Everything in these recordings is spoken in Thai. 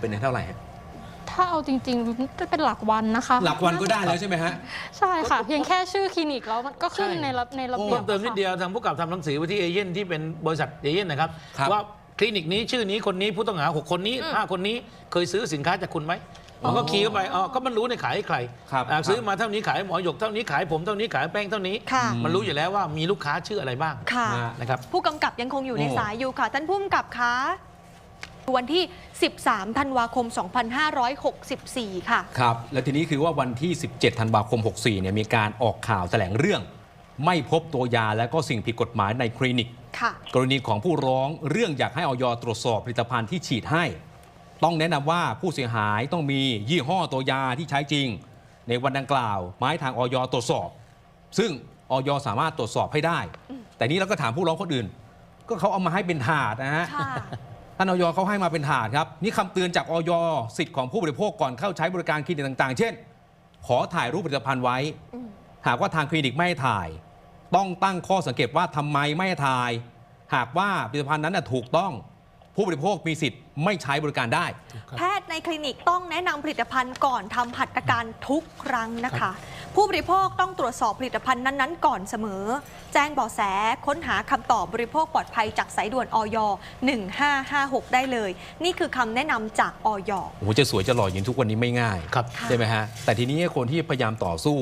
เป็นเท่าไหร่ฮะถ้าเอาจริงๆจะเป็นหลักวันนะคะหลักวันก็ได้แล้วใช่ไหมฮะ ใช่ค่ะ เพียงแค่ชื่อคลินิกแล้วมันก็ขึ้นใช่ ในระในระเบียเพิ่บมเติมนิดเดียวทางผู้กำกับทำหนังสือไปที่เอเย่นที่เป็นบริษัทเอเย่นนะครับ ครับ ว่าคลินิกนี้ชื่อนี้คนนี้ผู้ต้องหา 6 คนนี้ 5 คนนี้เคยซื้อสินค้าจากคุณไหมมันก็คีย์เข้าไปอ๋อก็มันรู้ในยขายให้ใครครับอ่าครับซื้อมาเท่านี้ขายหมอหยกเท่านี้ขายผมเท่านี้ขายแป้งเท่านี้ ค่ะ มันรู้อยู่แล้วว่ามีลูกค้าชื่ออะไรบ้างค่ะ นะนะครับ ผู้กำกับยังคงอยู่ในโอ้ สายอยู่ค่ะ ท่านผู้กำกับคะ วันที่ 13 ธันวาคม 2564 ค่ะ ครับ แล้วทีนี้คือว่าวันที่ 17 ธันวาคม 64 เนี่ยมีการออกข่าวแถลงเรื่อง ไม่พบตัวยาและก็สิ่งผิดกฎหมายในคลินิกค่ะกรณีของผู้ร้องเรื่องอยากให้ออยตรวจสอบผลิตภัณฑ์ที่ฉีดให้ ต้องแนะนำว่าผู้เสียหายต้องมียี่ห้อตัวยาที่ใช้จริง ในวันดังกล่าวไม้ทางออยตรวจสอบ ซึ่งออยสามารถตรวจสอบให้ได้ แต่นี้เราก็ถามผู้ร้องคนอื่น ก็เขาเอามาให้เป็นถาดนะฮะค่ะ ท่านออยเขาให้มาเป็นถาดครับนี่คำเตือนจากออยสิทธิ์ของผู้บริโภคก่อนเข้าใช้บริการคลินิกต่าง ๆ เช่น ขอถ่ายรูปผลิตภัณฑ์ไว้ หากว่าทางคลินิกไม่ให้ถ่าย ต้องตั้งข้อสังเกตว่าทำไมไม่ถ่าย หากว่าผลิตภัณฑ์นั้นนะถูกต้องผู้บริโภคมีสิทธิ์ไม่ใช้บริการได้ แพทย์ในคลินิกต้องแนะนำผลิตภัณฑ์ก่อนทำหัตถการทุกครั้งนะคะ ผู้บริโภคต้องตรวจสอบผลิตภัณฑ์นั้นๆ ก่อนเสมอ แจ้งเบาะแสค้นหาคำตอบบริโภคปลอดภัยจากสายด่วนออย1556 ได้เลย นี่คือคำแนะนำจากออยโอ้โหจะสวยจะหล่ออย่างทุกวันนี้ไม่ง่ายครับค่ะใช่ไหมฮะแต่ทีนี้คนที่พยายามต่อสู้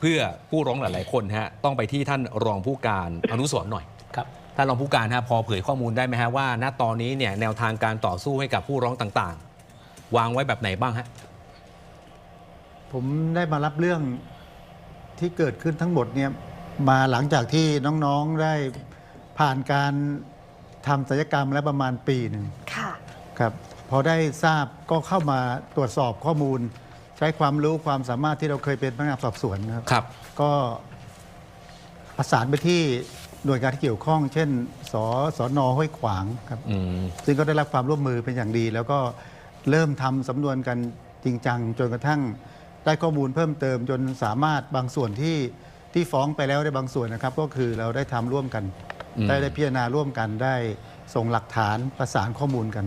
เพื่อผู้ร้องหลาย ๆ คนฮะต้องไปที่ท่านรองผู้การอนุสรณ์หน่อยครับท่านรองผู้การฮะพอเผยข้อมูลได้ไหมฮะว่า ณตอนนี้เนี่ยแนวทางการต่อสู้ให้กับผู้ร้องต่าง ๆ วางไว้แบบไหนบ้างฮะ ผมได้มารับเรื่องที่เกิดขึ้นทั้งหมดเนี่ยมาหลังจากที่น้องๆได้ผ่านการทำศัลยกรรมแล้วประมาณปีหนึ่งค่ะครับพอได้ทราบก็เข้ามาตรวจสอบข้อมูล ใช้ความรู้ความสามารถที่เราเคยเป็นพนักงานสอบสวนนะครับครับ ก็ประสานไปที่หน่วยงานที่เกี่ยวข้อง เช่น สสนห้วยขวางครับอืมซึ่งก็ได้รับความร่วมมือเป็นอย่างดี แล้วก็เริ่มทำสำนวนกันจริงจังจนกระทั่ง ได้ข้อมูลเพิ่มเติมจนสามารถบางส่วนที่ที่ฟ้องไปแล้วได้บางส่วนนะครับ ก็คือเราได้ทำร่วมกันอืมได้ได้พิจารณาร่วมกันได้ส่งหลักฐานประสานข้อมูลกัน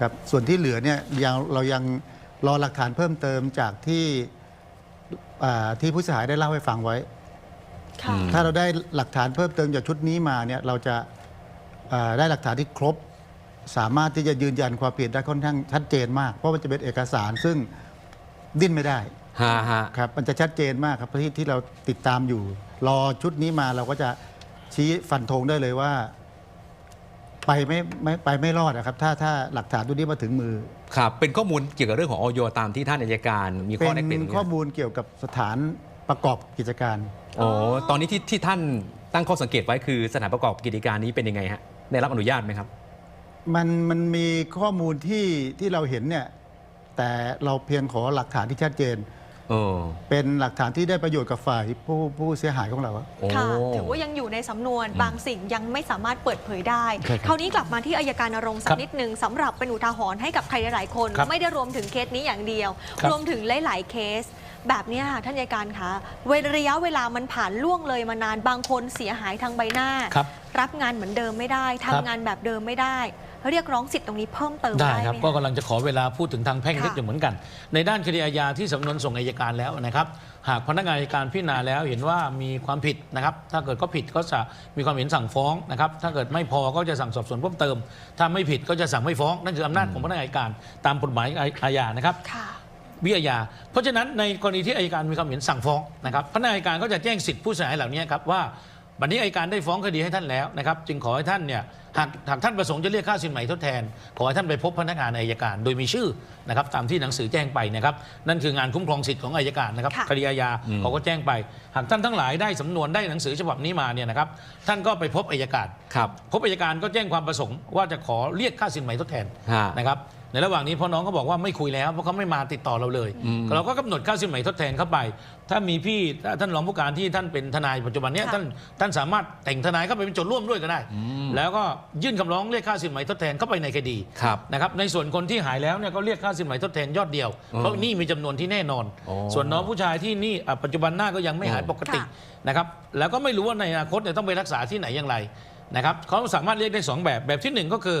ครับส่วนที่เหลือเนี่ยยังเรายังรอหลักฐานเพิ่มเติมจากที่อ่าที่ผู้เสียหายได้เล่าให้ฟังไว้ค่ะอืมถ้าเราได้หลักฐานเพิ่มเติมจากชุดนี้มาเนี่ยเราจะเอ่อได้หลักฐานที่ครบ สามารถที่จะยืนยันความผิดได้ค่อนข้างชัดเจนมาก เพราะมันจะเป็นเอกสารซึ่งดิ้นไม่ได้ ฮะฮะครับมันจะชัดเจนมากครับที่ที่เราติดตามอยู่ รอชุดนี้มาเราก็จะชี้ฟันธงได้เลยว่า ไปไม่ไม่ไปไม่รอดนะครับ ถ้าถ้าหลักฐานตัวนี้มาถึงมือครับเป็นข้อมูลเกี่ยวกับเรื่องของออยตามที่ท่านอัยการ มีข้อแนะเป็นนำข้อมูลเกี่ยวกับสถานประกอบกิจการอ๋อตอนนี้ที่ที่ท่านตั้งข้อสังเกตไว้คือสถานประกอบกิจการนี้เป็นยังไงฮะได้รับอนุญาตไหมครับ มันมันมีข้อมูลที่ที่เราเห็นเนี่ย แต่เราเพียงขอหลักฐานที่ชัดเจน เออเป็นหลักฐานที่ได้ประโยชน์กับฝ่ายผู้ผู้เสียหายของเราอะ โอ้ ค่ะถือว่ายังอยู่ในสำนวนอืมบางสิ่งยังไม่สามารถเปิดเผยได้ ใช่ครับคราวนี้กลับมาที่อายการนรงค์สัครักบนิดหนึ่งสำหรับเป็นอุทาหรณ์ให้กับใครหลายๆคน ครับไม่ได้รวมถึงเคสนี้อย่างเดียว ครับรวมถึงหลาย ๆ เคส แบบเนี้ยค่ะท่านอัยการคะเวลาระยะเวลามันผ่านล่วงเลยมานานบางคนเสียหายทางใบหน้าครับรับงานเหมือนเดิมไม่ได้ทำครับงานแบบเดิมไม่ได้ เรียกร้องสิทธิ์ตรงนี้เพิ่มเติมได้ได้ครับไหมก็คะกำลังจะขอเวลาพูดถึงทางแพ่งค่ะนิดหนึ่งเหมือนกัน ในด้านคดีอาญาที่สำนวนส่งอายการแล้วนะครับ หากพนักงานอัยการพิจารณาแล้วเห็นว่ามีความผิดนะครับ ถ้าเกิดก็ผิดก็จะมีความเห็นสั่งฟ้องนะครับ ถ้าเกิดไม่พอก็จะสั่งสอบสวนเพิ่มเติม ถ้าไม่ผิดก็จะสั่งไม่ฟ้องนั่นคืออำนาจของพนักงานอัยการตามกฎหมายอาญานะครับ ค่ะวิทยาเพราะฉะนั้นในกรณีที่อายการมีความเห็นสั่งฟ้องนะครับพนักงานอัยการก็จะแจ้งสิทธิผู้เสียหายเหล่านี้ครับว่าบัดนี้อัยการได้ฟ้องคดีให้ท่านแล้วนะครับ จึงขอให้ท่านเนี่ยหากหากท่านประสงค์จะเรียกค่าสินไหมทดแทน ขอให้ท่านไปพบพนักงานอายการ โดยมีชื่อนะครับตามที่หนังสือแจ้งไปนะครับ นั่นคืองานคุ้มครองสิทธิ์ของอายการนะครับค่ะคดีอาญาอืมเขาก็แจ้งไป หากท่านทั้งหลายได้สำนวนได้หนังสือฉบับนี้มาเนี่ยนะครับ ท่านก็ไปพบอายการครับพบอายการก็แจ้งความประสงค์ว่าจะขอเรียกค่าสินไหมทดแทนฮะนะครับ ในระหว่างนี้พ่อน้องก็บอกว่าไม่คุยแล้วเพราะเขาไม่มาติดต่อเราเลยอืมเราก็กำหนดค่าสินไหมทดแทนเข้าไป ถ้ามีพี่ถ้าท่านรองผู้การที่ท่านเป็นทนายปัจจุบันเนี้ยค่ะท่านท่านสามารถแต่งทนายเข้าไปเป็นโจทย์ร่วมด้วยก็ได้ แล้วก็ยื่นคำร้องเรียกค่าสินไหมทดแทนเข้าไปในคดีครับนะครับในส่วนคนที่หายแล้วเนี่ยก็เรียกค่าสินไหมทดแทนยอดเดียวอืมเพราะหนี่มีจำนวนที่แน่นอนอ๋อส่วนน้องผู้ชายที่หนี่อะปัจจุบันหน้าก็ยังไม่หายอืมปกติค่ะนะครับแล้วก็ไม่รู้ว่าในอนาคตเนี่ยต้องไปรักษาที่ไหนอย่างไรนะครับเขาสามารถเรียกได้สองแบบแบบที่หนึ่งก็คือ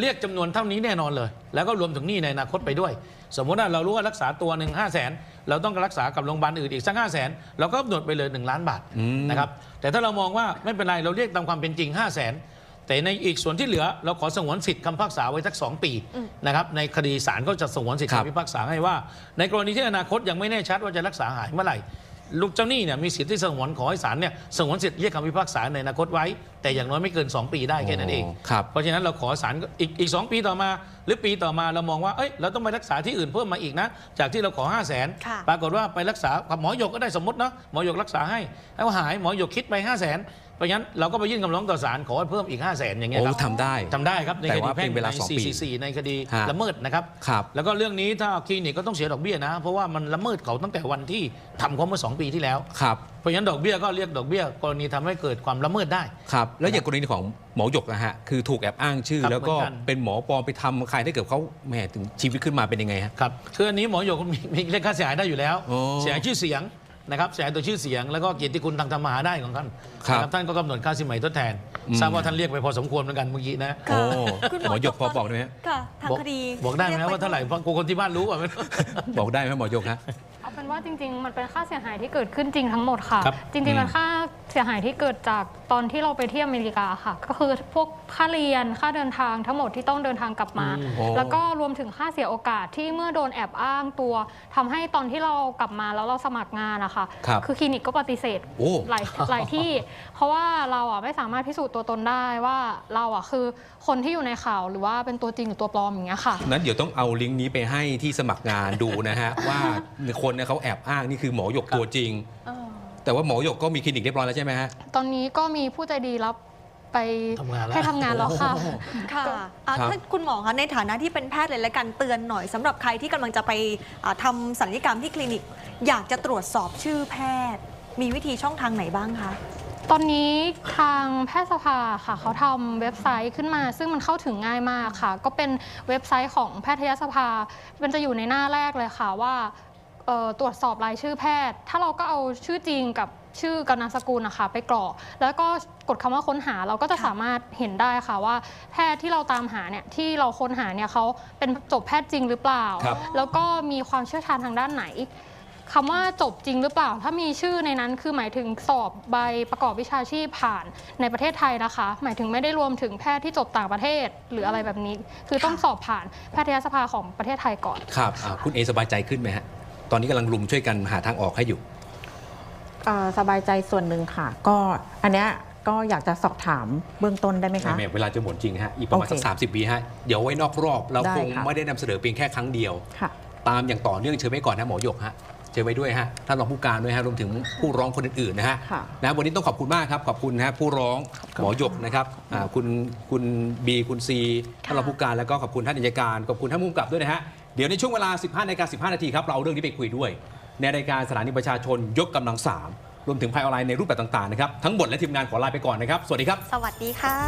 เรียกจำนวนเท่านี้แน่นอนเลย แล้วก็รวมถึงหนี้ในอนาคตไปด้วย สมมติว่าเรารู้ว่ารักษาตัวหนึ่งห้าแสนเราต้องรักษากับโรงพยาบาลอื่นอีกสักห้าแสนเราก็กำหนดไปเลย 1 ล้านบาทอืมนะครับแต่ถ้าเรามองว่าไม่เป็นไรเราเรียกตามความเป็นจริง 5 0 0แสนแต่ในอีกส่วนที่เหลือเราขอสงวนสิทธิ์คำพิพากษาไว้สักสองปีนะครับในคดีศาลก็จะสงวนสิทธิ์ครับคำพิพากษาให้ว่า ในกรณีที่อนาคตยังไม่แน่ชัดว่าจะรักษาหายเมื่อไหร่ลูกเจ้าหนี้เนี่ยมีสิทธิ์ที่สงวนขอให้ศาลเนี่ยสงวนสิทธิ์เรียกคำพิพากษาในอนาคตไว้ แต่อย่างน้อยไม่เกิน 2 ปีได้แค่นั้นเองครับเพราะฉะนั้นเราขอศาลอีกอีกสปีต่อมา หรือปีต่อมาเรามองว่าเอ้ยเราต้องไปรักษาที่อื่นเพิ่มมาอีกนะ จากที่เราขอ 5 0 0 0 0นค่ะปรากฏว่าไปรักษากับหมอหยกก็ได้สมมติเนาะหมอหยกรักษาให้แล้วหายหมอหยกคิดไป 5 0 0 0 0นเพราะฉะนั้นเราก็ไปยื่นคำร้องต่อศาลขอให้เพิ่มอีก 5 0 0 0 0นอย่างเงี้ยโอ้ครับทำได้ทำได้ครับในแต่คดีว่าแพ่งเป็นเวลาในสองปี444ในคดีฮะละเมิดนะครับครับแล้วก็เรื่องนี้ถ้าคลินิกก็ต้องเสียดอกเบี้ยนะ เพราะว่ามันละเมิดเขาตั้งแต่วันที่ทำเขาเมื่อ 2 ปีที่แล้วครับเพราะฉะนั้นดอกเบี้ยก็เรียกดอกเบี้ยกรณีทำให้เกิดความละเมิดได้ครับแล้วอย่างกรณีของหมอหยกนะฮะคือถูกแอบอ้างชื่อ ครับแล้วก็เหมือนกัน เป็นหมอปลอมไปทำใครถ้าเกิดเขาแหมถึงชีวิตขึ้นมาเป็นยังไงฮะ ครับคืออันนี้หมอหยกมีมีเรียกค่าเสียหายได้อยู่แล้วโอ้เสียหายชื่อเสียงนะครับเสียหายตัวชื่อเสียงแล้วก็เกียรติคุณทางธรรมาหาได้ของท่านครับ นะท่านก็กำหนดค่าสินใหม่ทดแทนอืมทราบว่าท่านเรียกไปพอสมควรเหมือนกันเมื่อกี้นะโอ้คุณหมอหยกพอบอกได้ไหมฮะ ค่ะทางบอกคดีบอกได้ไหมครับว่าเท่าไหร่เพราะกลัวคนที่บ้านรู้อะ บอกได้ไหมหมอหยกฮะ เอาเป็นว่าจริง ๆ มันเป็นค่าเสียหายที่เกิดขึ้นจริงทั้งหมดค่ะ ครับจริง ๆ มันค่า เสียหายที่เกิดจากตอนที่เราไปเที่ยวอเมริกาค่ะ ก็คือพวกค่าเรียนค่าเดินทางทั้งหมดที่ต้องเดินทางกลับมาโอ้แล้วก็รวมถึงค่าเสียโอกาสที่เมื่อโดนแอบอ้างตัวทำให้ตอนที่เรากลับมาแล้วเราสมัครงานนะคะครับอคลินิกก็ปฏิเสธโอ้หลายหลายที่ เพราะว่าเราอะไม่สามารถพิสูจน์ตัวตนได้ว่าเราอะคือคนที่อยู่ในข่าวหรือว่าเป็นตัวจริงหรือตัวปลอมอย่างเงี้ยค่ะนั้นเดี๋ยวต้องเอาลิงก์นี้ไปให้ที่สมัครงานดูนะฮะว่าคนเนี่ยเขาแอบอ้างนี่คือหมอหยกตัวจริง แต่ว่าหมอหยกก็มีคลินิกเรียบร้อยแล้วใช่ไหมฮะ ตอนนี้ก็มีผู้ใจดีรับไปทำงานแล้วให้ทำงานแล้วค่ะค่ะอะครับ ท่านคุณหมอคะในฐานะที่เป็นแพทย์เลยและกันเตือนหน่อยสำหรับใครที่กำลังจะไปอ่าทำศัลยกรรมที่คลินิก อยากจะตรวจสอบชื่อแพทย์ มีวิธีช่องทางไหนบ้างคะ ตอนนี้ทางแพทยสภาค่ะเขาทำเว็บไซต์ขึ้นมา ซึ่งมันเข้าถึงง่ายมากค่ะ ก็เป็นเว็บไซต์ของแพทยสภา มันจะอยู่ในหน้าแรกเลยค่ะว่าเอ่อ ตรวจสอบรายชื่อแพทย์ ถ้าเราก็เอาชื่อจริงกับชื่อกับนามสกุลนะคะไปกรอกแล้วก็กดคำว่าค้นหาเราก็จะค่ะสามารถเห็นได้ค่ะว่า แพทย์ที่เราตามหาเนี่ยที่เราค้นหาเนี่ยเขาเป็นจบแพทย์จริงหรือเปล่าครับแล้วก็มีความเชี่ยวชาญทางด้านไหนคำว่าจบจริงหรือเปล่า ถ้ามีชื่อในนั้นคือหมายถึงสอบใบประกอบวิชาชีพผ่านในประเทศไทยนะคะ หมายถึงไม่ได้รวมถึงแพทย์ที่จบต่างประเทศหรืออะไรแบบนี้ คือต้องสอบผ่านแพทยสภาของประเทศไทยก่อนครับอ่าคุณเอสบายใจขึ้นไหมฮะ ตอนนี้กำลังรุมช่วยกันหาทางออกให้อยู่เอ่อสบายใจส่วนหนึ่งค่ะ ก็อันเนี้ยก็อยากจะสอบถามเบื้องต้นได้ไหมคะแม่เวลาจะหมดจริงฮะอีกประมาณโอเคสักสามสิบวิฮะเดี๋ยวไว้นอกรอบเราได้คงค่ะ ไม่ได้นำเสนอเพียงแค่ครั้งเดียว ค่ะ ตามอย่างต่อเนื่องเชิญไว้ก่อนนะหมอหยกฮะเชิญไว้ด้วยฮะท่านรองผู้การด้วยฮะรวมถึงผู้ร้องคนอื่นๆนะฮะค่ะ นะวันนี้ต้องขอบคุณมากครับขอบคุณนะฮะผู้ร้องหมอหยกนะครับอ่าคุณคุณบีคุณซีท่านรองผู้การแล้วก็ขอบคุณท่านอัยการขอบคุณท่านผู้กำกับด้วยนะฮะ เดี๋ยวในช่วงเวลา 15นาฬิกา15 นาทีครับ เราเอาเรื่องนี้ไปคุยด้วย ในรายการสถานีประชาชนยกกำลังสามรวมถึงภายออนไลน์ในรูปแบบต่างๆนะครับ ทั้งหมดและทีมงานขอลาไปก่อนนะครับ สวัสดีครับ สวัสดีค่ะ